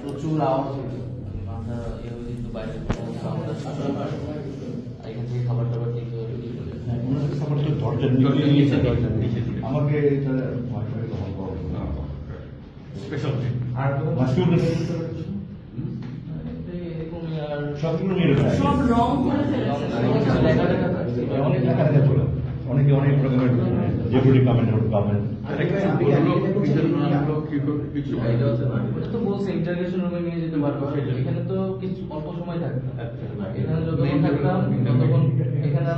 প্রচুর আওয়াজ মাথা ইয়ে হয়ে বাইরে সাউন্ড এখান থেকে খাবার টাবার দিতে হতো দরজা নিয়েছে আমাকে স্পেশাল আর সবগুলো সব রং করে পারব এখানে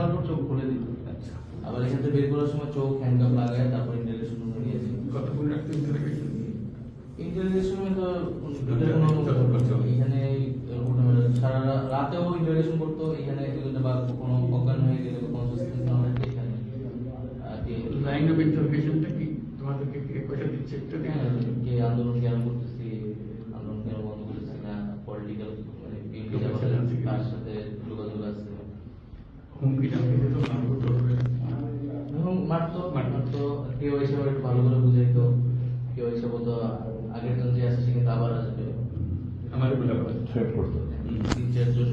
আবার এখান থেকে বের করার সময় চোখ হ্যান্ডকাপ লাগায় তারপর ইন্টারগ্রেশন রুমে নিয়ে যেত কতক্ষণ তো এখানে সারা রাতেও ইন্টারগ্রেশন করতো এখানে কোনো অজ্ঞান হয়ে গেলে কোনো সাসপেন্স না হলে এখানে আর কি লাইন অফ ইন্টারভিউশনটা কি? তোমাদেরকে কে পয়সা দিচ্ছে একটু হ্যাঁ, কে আন্দোলন কেন করতেছি আন্দোলন কেন বন্ধ করতেছি না পলিটিক্যাল মানে বিএনপি তার সাথে যোগাযোগ আছে? ধরবে এবং মারতো মারতো কেউ এসে ভালো করে বুঝাইতো। কেউ এসে বলতো আগের জন যে আসে সে কিন্তু আবার আসবে। আমার বলে বলে থ্রেট করতো তিন চারজন